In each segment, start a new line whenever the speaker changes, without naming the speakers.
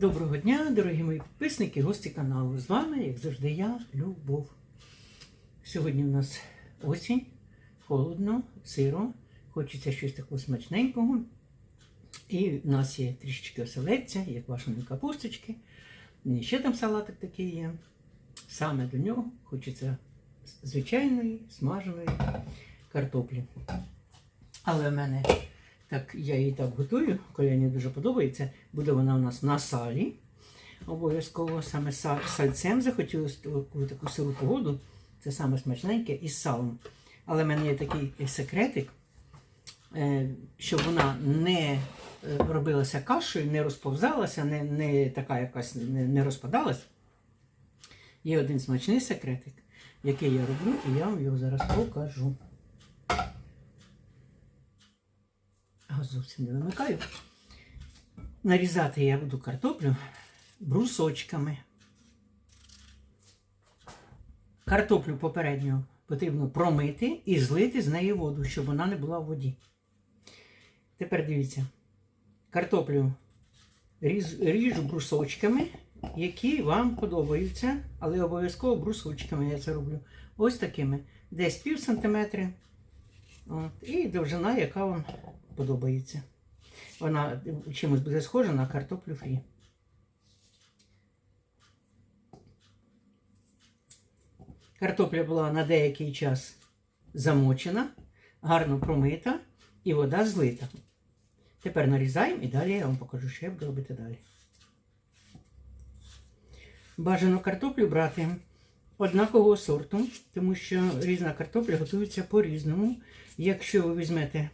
Доброго дня, дорогі мої підписники, гості каналу. З вами, як завжди, я, Любов. Сьогодні у нас осінь, холодно, сиро, хочеться щось такого смачненького. І в нас є трішечки оселедця, є квашені капусточки. І ще там салатик такий є. Саме до нього хочеться звичайної смаженої картоплі. Але в мене так я її так готую, коли мені дуже подобається. Буде вона у нас на салі. Обов'язково саме сальцем захотілося таку, таку сиру погоду. Це саме смачненьке із салом. Але в мене є такий секретик, е, щоб вона не е, робилася кашею, не розповзалася, не, не така якась не, не розпадалась. Є один смачний секретик, який я роблю, і я вам його зараз покажу. Зовсім не вимикаю. Нарізати я буду картоплю брусочками. Картоплю попередньо потрібно промити і злити з неї воду, щоб вона не була в воді. Тепер дивіться, картоплю ріжу брусочками, які вам подобаються, але обов'язково брусочками я це роблю. Ось такими. Десь пів сантиметри. От, і довжина, яка вам подобається. Вона чимось буде схожа на картоплю фрі. Картопля була на деякий час замочена, гарно промита і вода злита. Тепер нарізаємо і далі я вам покажу, що я буду робити далі. Бажано картоплю брати однакового сорту, тому що різна картопля готується по-різному. Якщо ви візьмете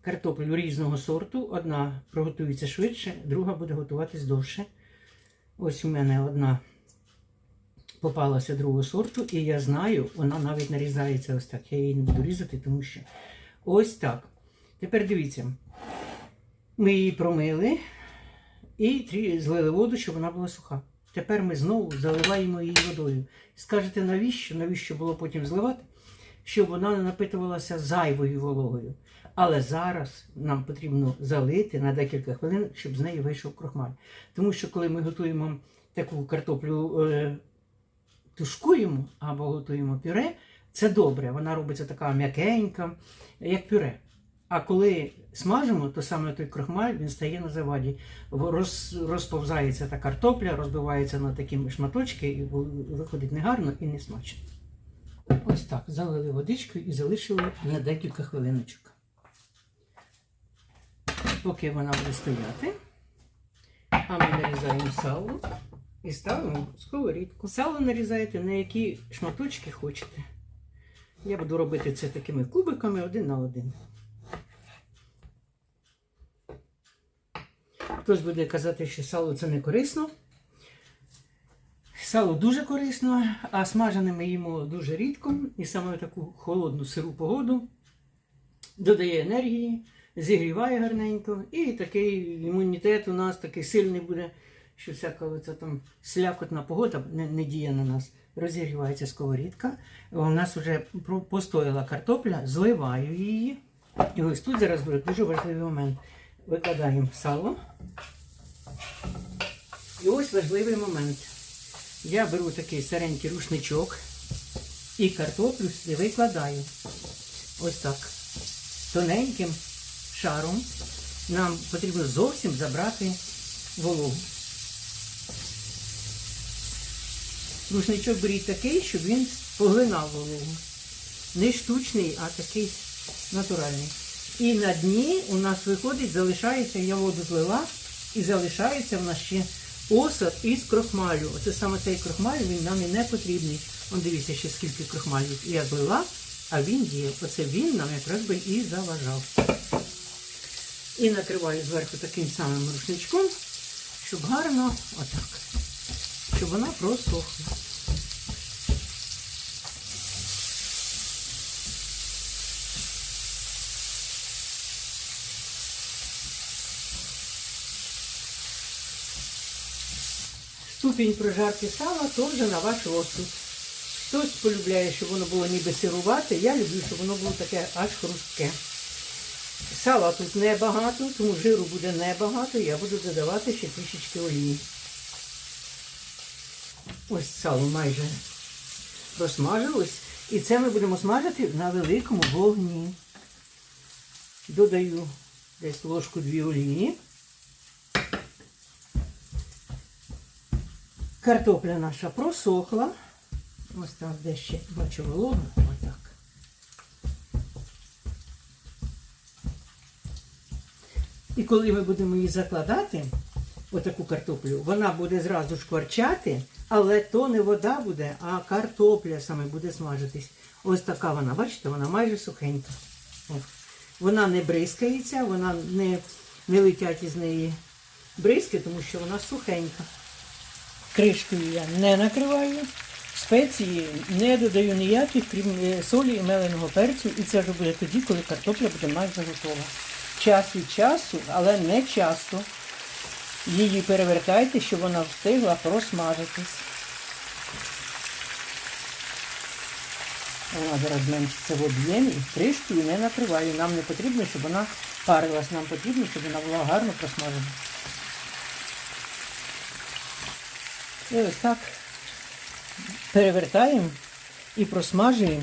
картоплю різного сорту, одна приготується швидше, друга буде готуватись довше. Ось у мене одна попалася другого сорту, і я знаю, вона навіть нарізається ось так. Я її не буду різати, тому що ось так. Тепер дивіться, ми її промили і злили воду, щоб вона була суха. Тепер ми знову заливаємо її водою. Скажете, навіщо? Навіщо було потім зливати? Щоб вона не напитувалася зайвою вологою. Але зараз нам потрібно залити на декілька хвилин, щоб з неї вийшов крохмаль. Тому що коли ми готуємо таку картоплю, е, тушкуємо або готуємо пюре, це добре. Вона робиться така м'якенька, як пюре. А коли смажимо, то саме той крохмаль він стає на заваді. Роз, розповзається та картопля, розбивається на такі шматочки, і виходить негарно і не смачно. Ось так, залили водичкою і залишили на декілька хвилиночок. Поки вона буде стояти, а ми нарізаємо сало і ставимо в сковорідку. Сало нарізаєте на які шматочки хочете. Я буду робити це такими кубиками один на один. Хтось буде казати, що сало це не корисно. Сало дуже корисно, а смажене ми їмо дуже рідко. І саме в таку холодну сиру погоду додає енергії, зігріває гарненько. І такий імунітет у нас такий сильний буде, що всяка оця там слякотна погода не, не діє на нас. Розігрівається сковорідка. У нас вже постояла картопля, зливаю її. І ось тут зараз буде дуже важливий момент. Викладаємо сало. І ось важливий момент. Я беру такий старенький рушничок і картоплю сюди викладаю. Ось так. Тоненьким шаром. Нам потрібно зовсім забрати вологу. Рушничок беріть такий, щоб він поглинав вологу. Не штучний, а такий натуральний. І на дні у нас виходить, залишається, я воду злила, і залишається в нас ще осад із крохмалю. Оце саме цей крохмаль, він нам і не потрібний. Он дивіться, ще скільки крохмалів я била, а він є. Оце він нам якраз би і заважав. І накриваю зверху таким самим рушничком, щоб гарно, отак, щоб вона просохла. Ступінь прожарки сала теж на ваш розсуд. Хтось полюбляє, щоб воно було ніби сирувате. Я люблю, щоб воно було таке аж хрустке. Сала тут небагато, тому жиру буде небагато. Я буду додавати ще трішечки олії. Ось сало майже розсмажилось. І це ми будемо смажити на великому вогні. Додаю десь ложку дві олії. Картопля наша просохла. Ось там де ще бачу вологу. Отак. І коли ми будемо її закладати, отаку картоплю, вона буде зразу шкварчати, але то не вода буде, а картопля саме буде смажитись. Ось така вона, бачите, вона майже сухенька. Вона не бризкається, вона не, не летять із неї бризки, тому що вона сухенька. Кришкою я не накриваю. Спеції не додаю ніяких, крім е, солі і меленого перцю. І це буде тоді, коли картопля буде майже готова. Час від часу, але не часто. Її перевертайте, щоб вона встигла просмажитись. Вона зараз зменшиться в об'ємі. Кришкою не накриваю. Нам не потрібно, щоб вона парилась. Нам потрібно, щоб вона була гарно просмажена. Ось так перевертаємо і просмажуємо.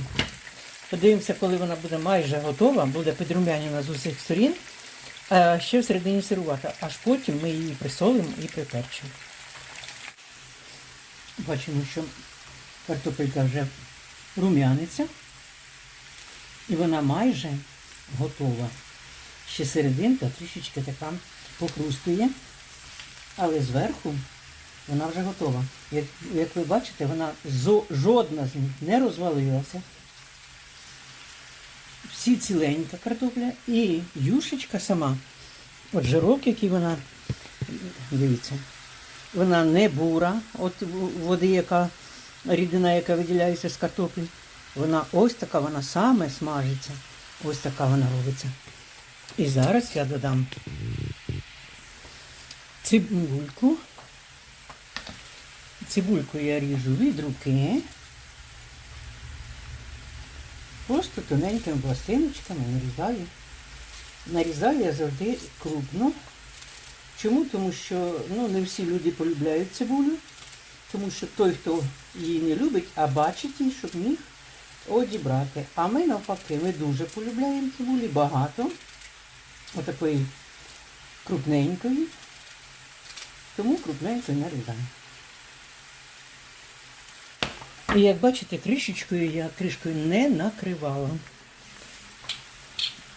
Подивимося, коли вона буде майже готова, буде підрумянена з усіх сторін, а ще всередині сирувата. Аж потім ми її присолимо і приперчимо. Бачимо, що картопелька вже рум'яниться. І вона майже готова. Ще серединка трішечки така покрустує, але зверху вона вже готова. Як, як ви бачите, вона жодна з них не розвалилася. Всі ціленька картопля і юшечка сама. От жирок, який вона, дивіться, вона не бура, от води, яка рідина, яка виділяється з картоплі. Вона ось така, вона саме смажиться. Ось така вона робиться. І зараз я додам цибульку. Цибульку я ріжу від руки. Просто тоненькими пластиночками нарізаю. Нарізаю я завжди крупно. Чому? Тому що ну, не всі люди полюбляють цибулю. Тому що той, хто її не любить, а бачить її, щоб міг одібрати. А ми навпаки, ми дуже полюбляємо цибулі, багато. Отакої крупненької. Тому крупненькою нарізаємо. І як бачите, кришечкою я кришкою не накривала.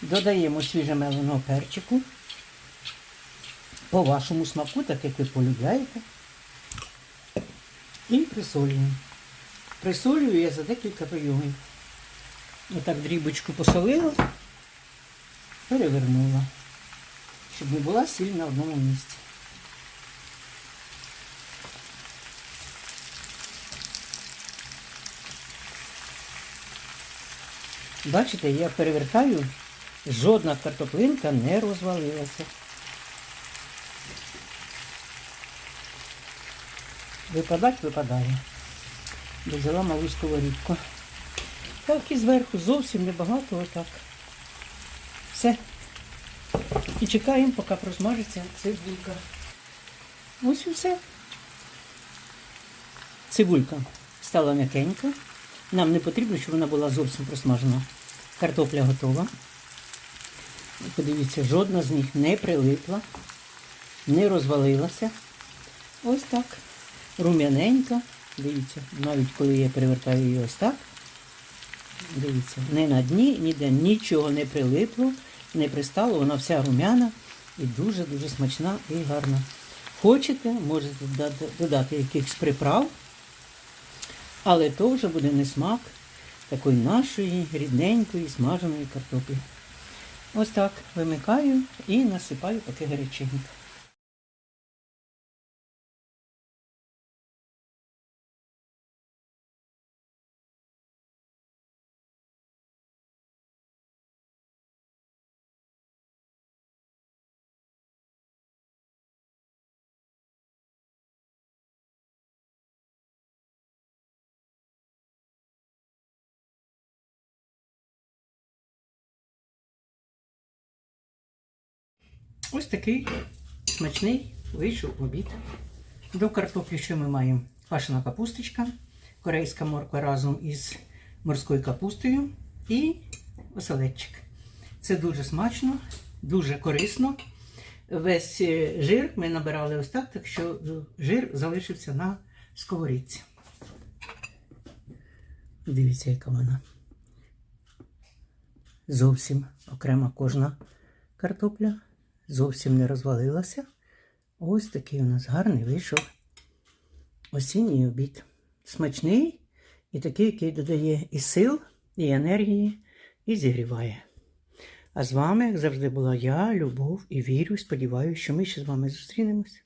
Додаємо свіжемеленого перчику. По вашому смаку, так як ви полюбляєте. І присолюємо. Присолюю я за декілька прийомів. Отак дрібочку посолила, перевернула, щоб не була сіль на одному місці. Бачите, я перевертаю, жодна картоплинка не розвалилася. Випадать випадає. Взяла малу сковорідку. Так і зверху зовсім небагато отак. Все. І чекаємо, поки просмажиться цибулька. Ось і все. Цибулька стала м'якенька. Нам не потрібно, щоб вона була зовсім просмажена. Картопля готова. Подивіться, жодна з них не прилипла, не розвалилася. Ось так. Рум'яненька. Дивіться, навіть коли я перевертаю її ось так. Дивіться, не на дні, ніде нічого не прилипло, не пристало, вона вся рум'яна і дуже-дуже смачна і гарна. Хочете, можете додати, якихось приправ, але то вже буде не смак такої нашої рідненької смаженої картоплі. Ось так вимикаю і насипаю поки гаряченьке. Ось такий смачний вийшов обід. До картоплі що ми маємо? квашена капусточка, корейська морква разом із морською капустою і оселедчик. Це дуже смачно, дуже корисно. Весь е, жир ми набирали ось так, так що жир залишився на сковорідці. Дивіться, яка вона. Зовсім окрема кожна картопля. Зовсім не розвалилася. Ось такий у нас гарний вийшов осінній обід. Смачний і такий, який додає і сил, і енергії, і зігріває. А з вами, як завжди, була я, Любов, і вірю, сподіваюся, що ми ще з вами зустрінемось.